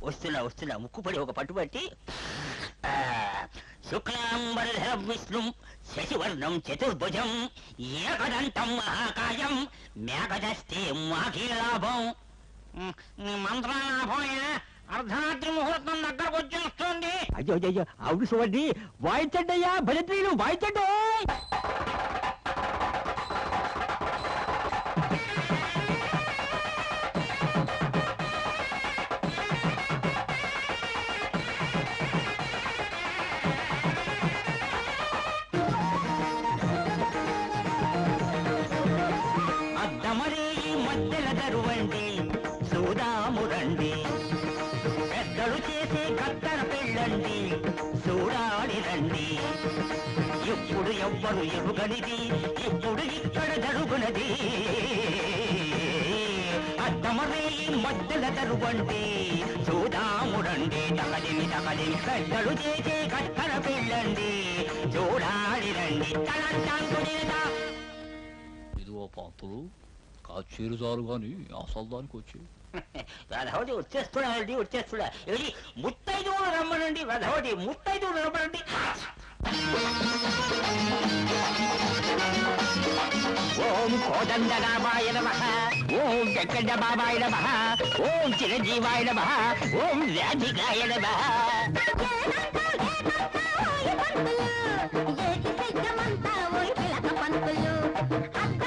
వస్తున్నా వస్తున్నా. ముక్కుపడి ఒక పట్టుబట్టి శుక్లాంబరధరం విష్ణుం శశివర్ణం చతుర్భుజం ఏకదంతం మహాకాయం మేఘదస్తే మాఖీలాభం మంత్రాలాభం అర్ధరాత్రి ముహూర్తం దగ్గరకు వచ్చేస్తుంది అయ్యో అయ్యో అవును చూడండి వాయించండి అయ్యా భజత్రీలు వాయించండి! రండి ఎప్పుడు ఎవ్వరు ఎరుగనిది ఇప్పుడు ఇక్కడ జరుగునది. అద్దమరే ఈ తరువండి చూడాముడండి చూదామురండి తగదిమి తగదిమి పెద్దలు చేసే కత్తర పెళ్ళండి. చూడాలి రండి ఇదిగో పంతులు కాచేరు చాలు కానీ అసలు దానికి వచ్చి రథవతి వచ్చేస్తున్నాడండి వచ్చేస్తున్నా. ఏది ముత్తైదు రమ్మనండి రథవతి ముత్తైదు రమ్మనండి. ఓం కోదండరామాయ నమ ఓం వెంకట బాబాయ నమ ఓం చిరంజీవాయ నమ ఓం రాధికాయ నమ. పంతులు?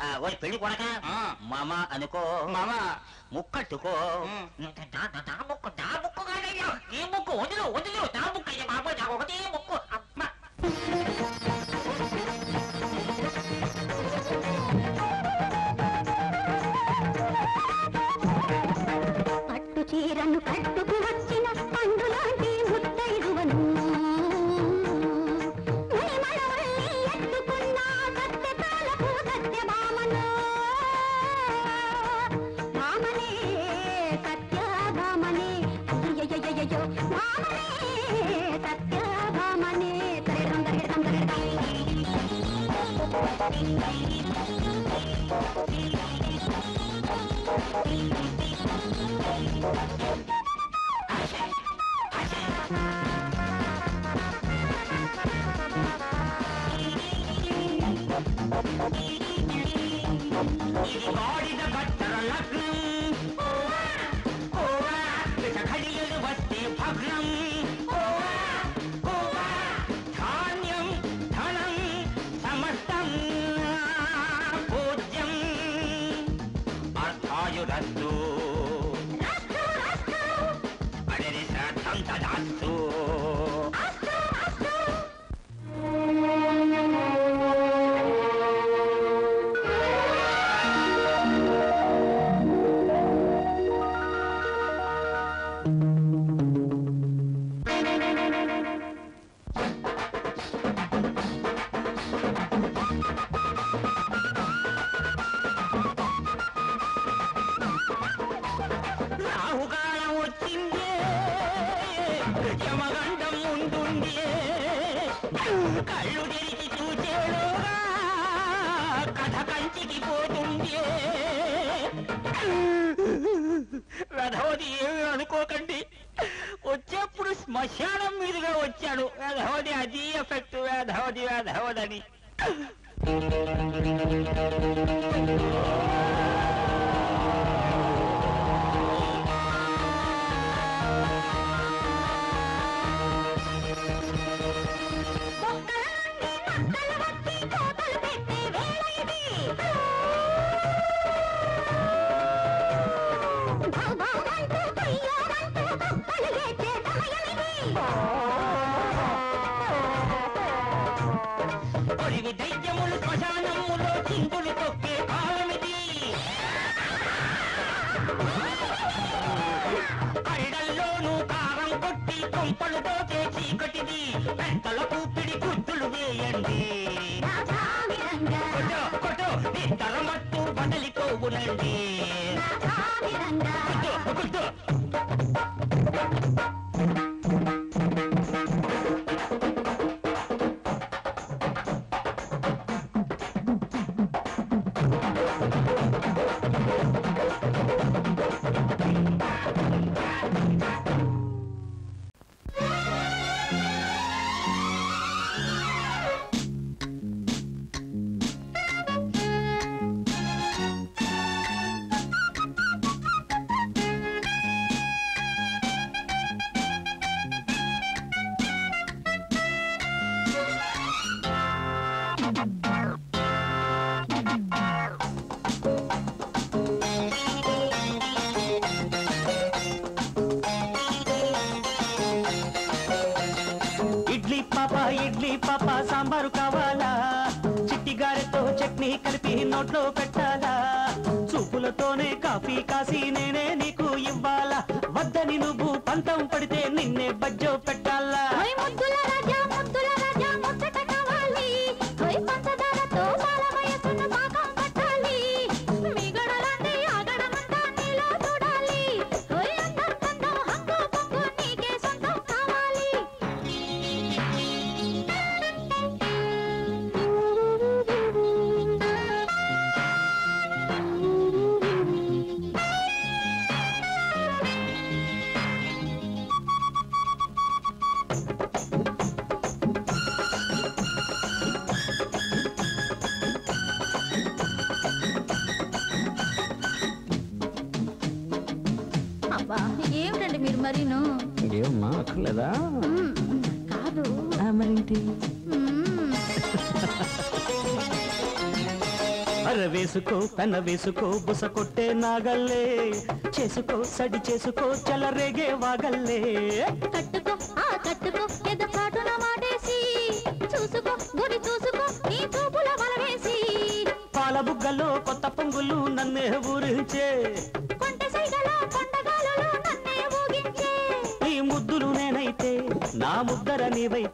ఆ, ఓయ్ పెళ్ళి కొడక మామ అనుకో మామ. ముక్కట్టుకో. ముక్కు నా ముక్కు కాదయ్యా. ఈ ముక్కు వదిలు వదిలు నా ముక్కు అయ్యా నాకు ఒకటే ముక్కు. Thank you. Oh. Thank you. కొంపలు దోచే చీకటిది పెంటల కూపిడి గుద్దులు వేయండి. కొట్టు కొట్టు నిద్ర మత్తు బదలికోవునండి కొట్టు కొట్టు. ఇడ్లీ పాప సాంబారు కావాలా? చిట్టి గారెతో చట్నీ కలిపి నోట్లో పెట్టాలా? చూపులతోనే కాఫీ కాసి నేనే నీకు ఇవ్వాలా? వద్దని నువ్వు పంతం పడితే నిన్నే బజ్జో పెట్ట అర వేసుకో పెన వేసుకో బుస కొట్టే నాగల్లే. చేసుకో సడి చేసుకో చలరేగే వాగల్లే. కట్టుకో ఆ కట్టుకో ఎద చాటున మాటేసి. చూసుకో గుడి చూసుకో నీ చూపుల వలవేసి. పాల బుగ్గలో కొత్త పొంగులు నన్నే ఊరించే. కొంట సైగలో కొండగాలలో నన్నే ఊగించే. నీ ముద్దులు నేనైతే నా ముద్దర నీవైతే.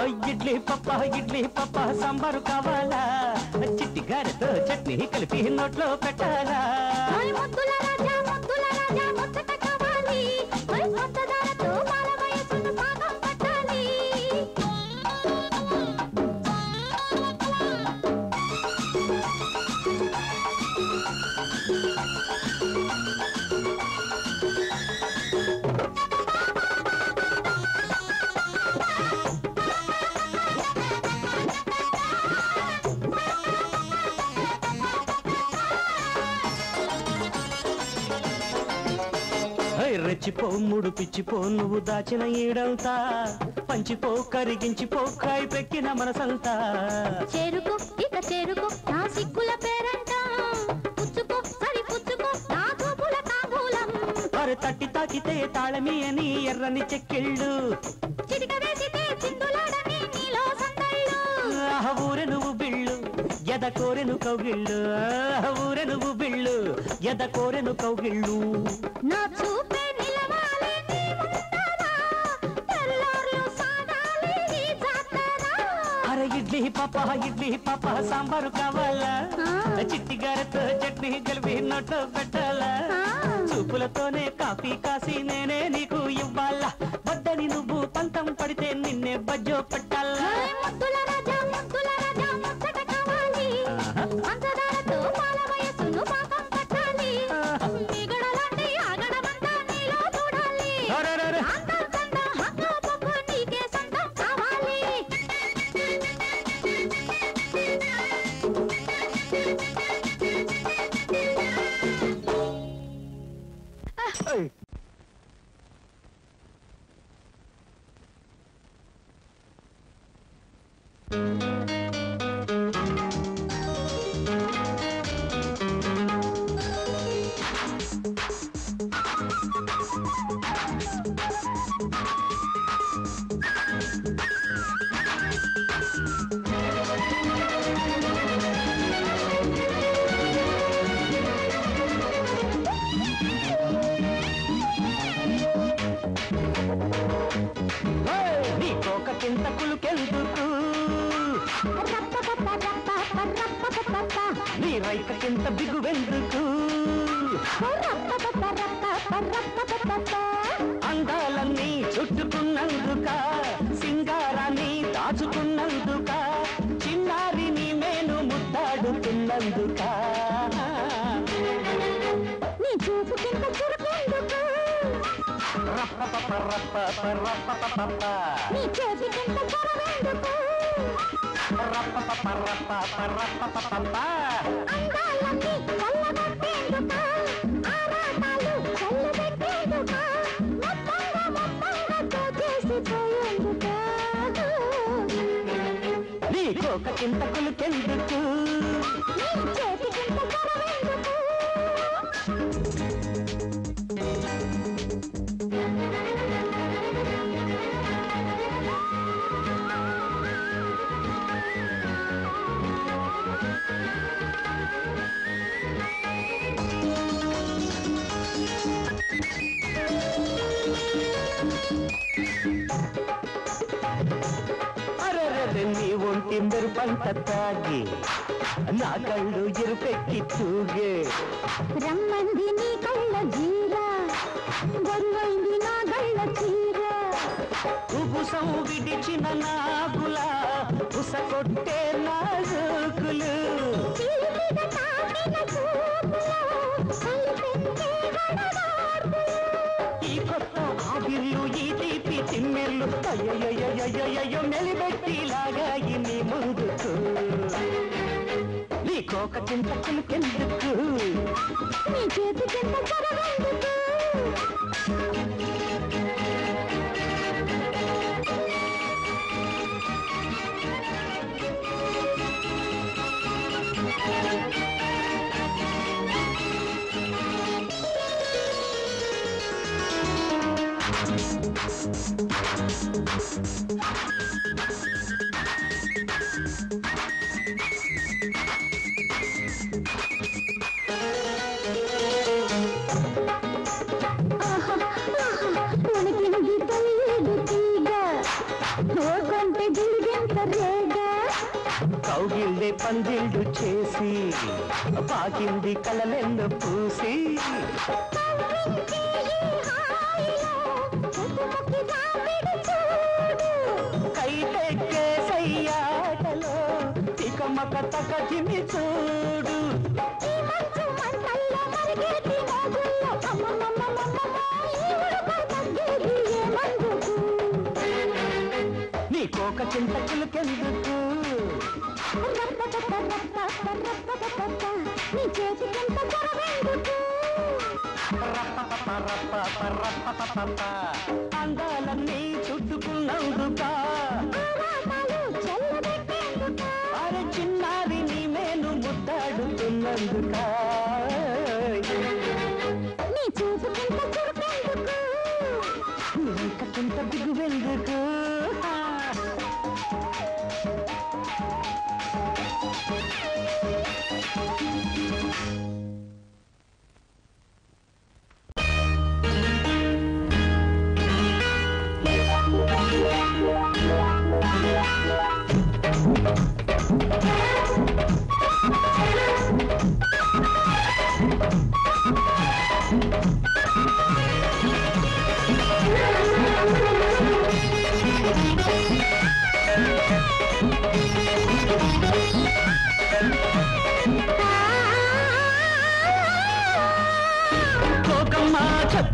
ఓ ఇడ్లీ పప్ప ఇడ్లీ పప్ప సాంబారు కావాలా? చిట్టి గారెతో చట్నీ కలిపి నోట్లో పెట్టాలా? రెచ్చిపో ముడు పిచ్చిపో నువ్వు దాచిన ఈడంతా పంచిపో కరిగించిపో కాయి పెక్కిన మనసంతా. చేరుకో ఇక చేరుకో నా సిగ్గుల పేరంట. పుచ్చుకో సరి పుచ్చుకో నా చూపుల తాంబూలం. వారు తట్టి తాకితే తాళమి అని ఎర్రని చెక్కిళ్ళు. చిటిక వేసితే చిందులాడని నీలో సందళ్ళు. ఆహ ఊరె నువ్వు బిళ్ళు ఎద కోరెను కౌగిళ్ళు. ఆహ ఊరె నువ్వు బిళ్ళు ఎద కోరెను కౌగిళ్ళు. నా చూపే పాప ఇడ్లీ పాప సాంబారు కావాలా. చిట్టి గారెతో చట్నీ కలిపి నోట్లో పెట్టాలా. చూపులతోనే కాఫీ కాసి నేనే నీకు ఇవ్వాలా వద్దని నువ్వు పంతం పడితే నిన్నే బజ్జో పెట్టాలా నీ రైక కింత బిగువెందుకు అందాలన్నీ చుట్టుకున్నందుక సింగారాన్ని దాచుకున్నందుక చిన్నారి నీ మేను ముద్దాడుతున్నందుక. నీ చూపు కింద చురుకెందుకు. ఒక చింతకులు కోక తూగే రమ్మంది నీ కళ్ళ జీర గొరువైంది నా గళ్ళ చీర ఉబుసం విడిచిన నాగుల ఉస నీ కోక చింత చిలుకెందుకు? నీ చేతికింత పందిళ్ళు చేసి పాకింది కలలెందు పూసి కవ్వించే ఈ హాయిలో చూడు. కైటెక్కే సయ్యాటలో తికమక చూడు నీ కోక చింత చిలుకెందుకు నీ చేతికింత చొరవెందుకు? అందాలన్నీ చుట్టుకున్నందుక అరే చిన్నారి నీ మేను ముద్దాడుతున్నందుకా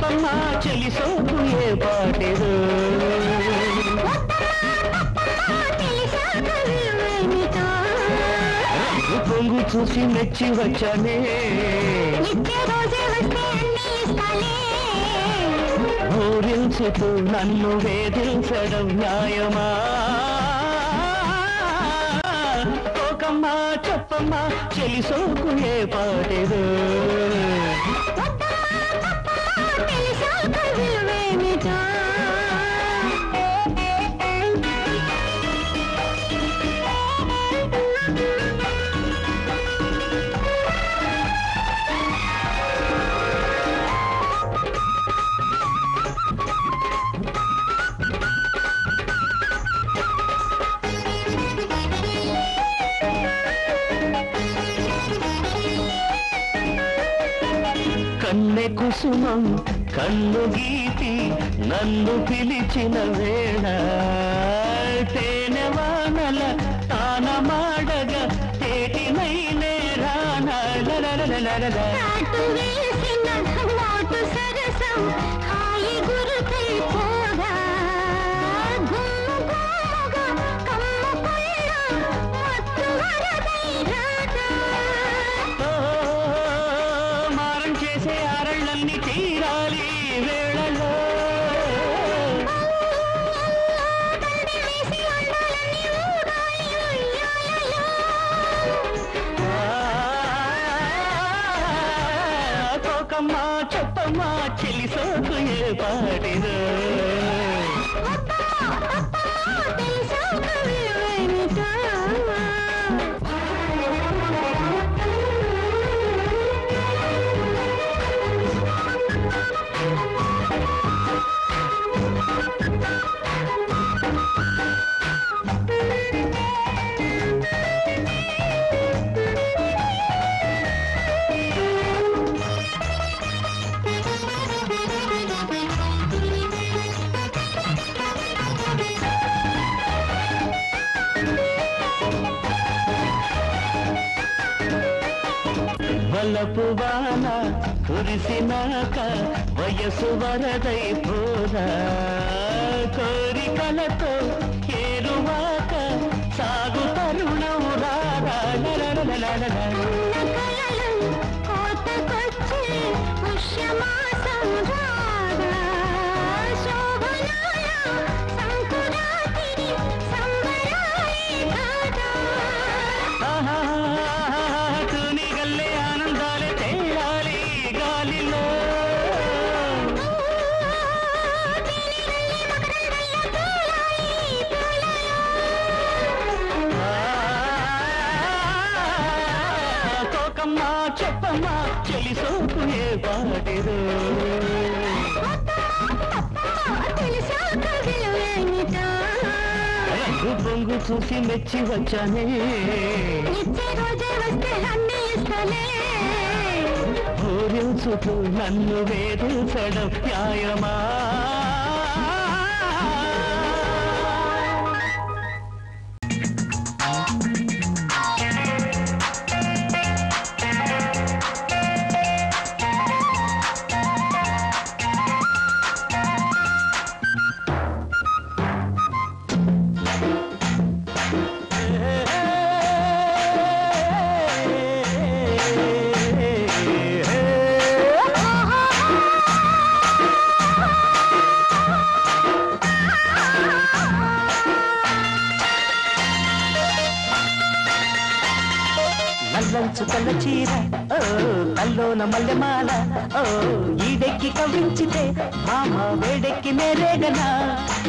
చెప్పమ్మ చెలి సోకు ఏ పాటేదో. పొంగు చూసి మెచ్చి వచ్చానే. ఊరించుతూ నన్ను వేధించడం న్యాయమా? కోకమ్మ చెప్పమ్మా చెలి సోకు ఏ పాటేదో. God. కన్ను గీతి నన్ను పిలిచిన వేళ తేనె వానల చేసే అరళ్ళన్ని తీరాలి వేళలో. వలపు వాన కురిసినాక వయసు వరదై పోరా కోరికలతో ఏరువాక సాగు తరుణం రారా లేదు. రంగు పొంగు చూసి మెచ్చి వచ్చానే. ఊరించుతూ నన్ను వేధించడం న్యాయమా? కల్లోన మల్లెమాల. ఓ ఈడెక్కి కవించితే మామ వేడెక్కి మేరేగనా?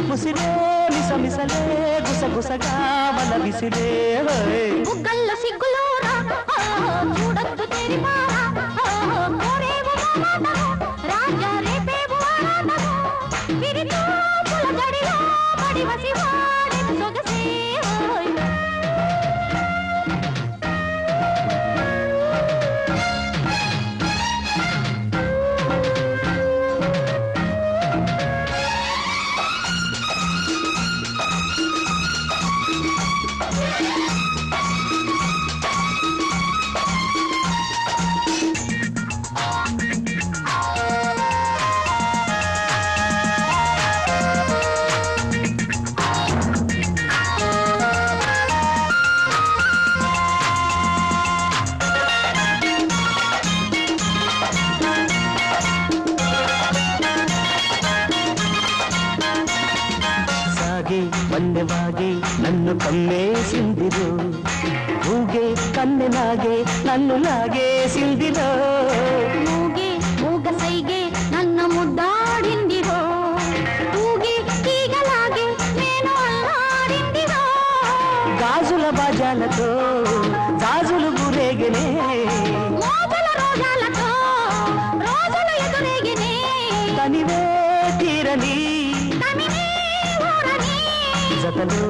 ముసిరే మిసమిసలే గుసగుసగా వల విసిరే. ఓయ్. బుగ్గల్లో సిగ్గులోరా? చూడొద్దు తెరిపారా కోరేవు మాటను రాజా రేపేవు ఆరాటను విరితో బాజాలతో గాజులు గురేగనే. తనివే తీరని. జతలో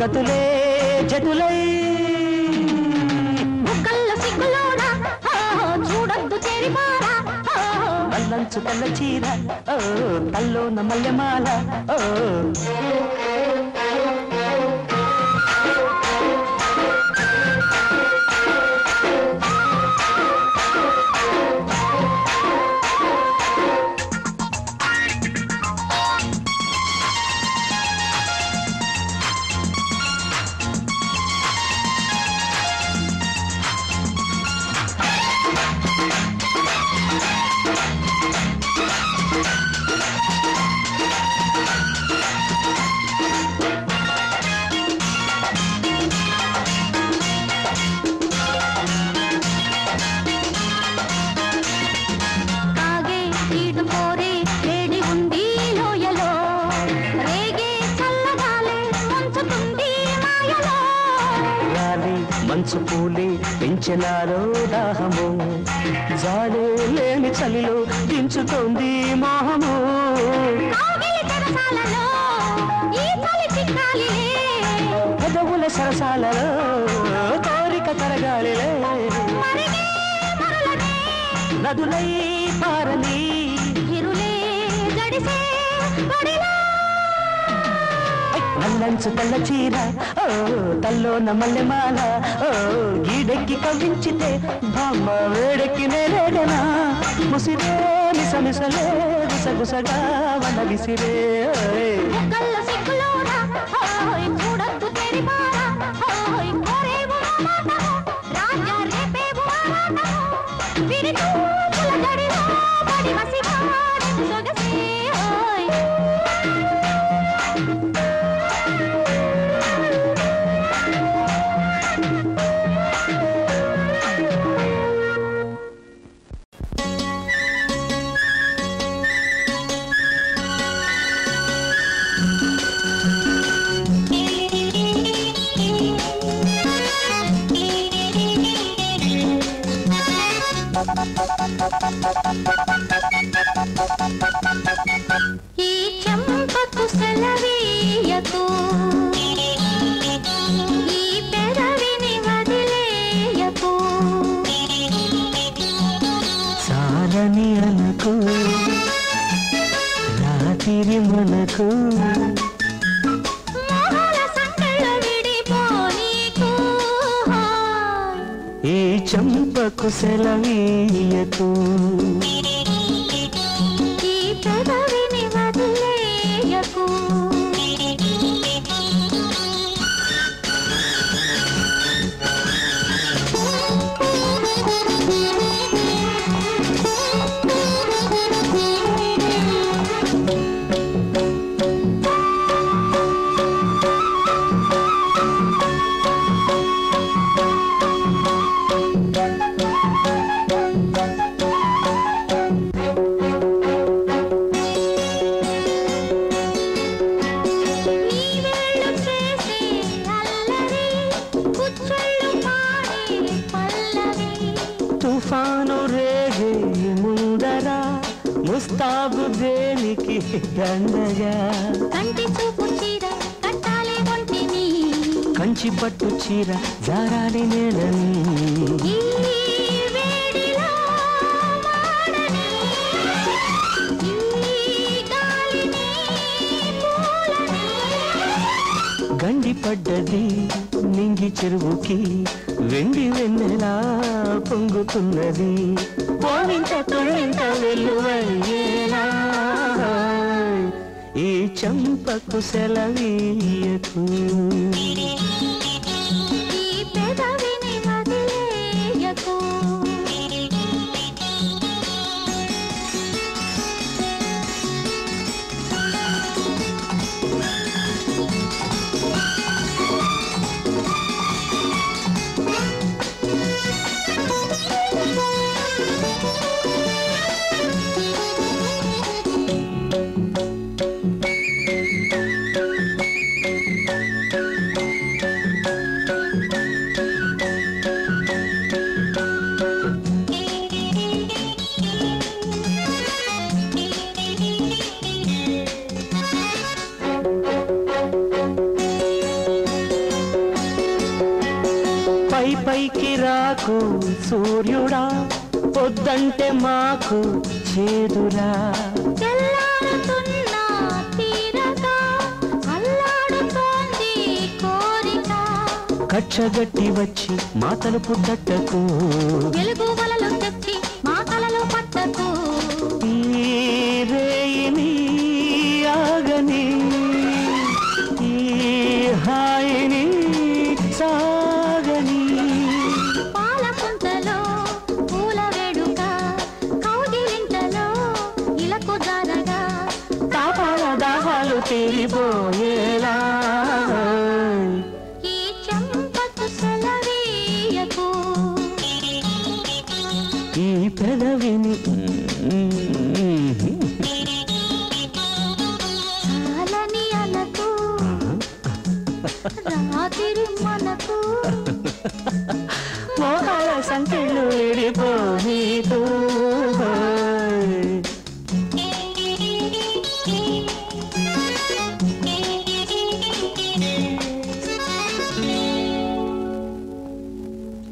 గతులే జతులై నల్లంచు తెల్ల చీర ఓ తల్లోన మల్లెమాల ఓ. పెంచినారో దాహము. జాలే లేని చలిలో దించుతోంది మోహము. పెదవుల సరసాలలో కోరిక మరులనే. నదులై పారని. ఇరులే గడిలో అల్లంచు తల్ల చీర ఓ నమల్లె మాల ఓ గీడెక్కి కవ్వించితే బామ్మ వేడెక్కి నేరేడనా ముసిరే మిసమిసలే గుసగుసగా వన విసిరే చూడద్దు తెరిమారా కోరేవు పడ్డది నింగి చెరువుకి వెండి వెన్నెలా పొంగుతున్నది. పోవింత తొలింత ఈ చంపకు సెలవీయకు. మనసు చేదురా. కక్షగట్టి వచ్చి మాతలు పుట్టకు వెలుగు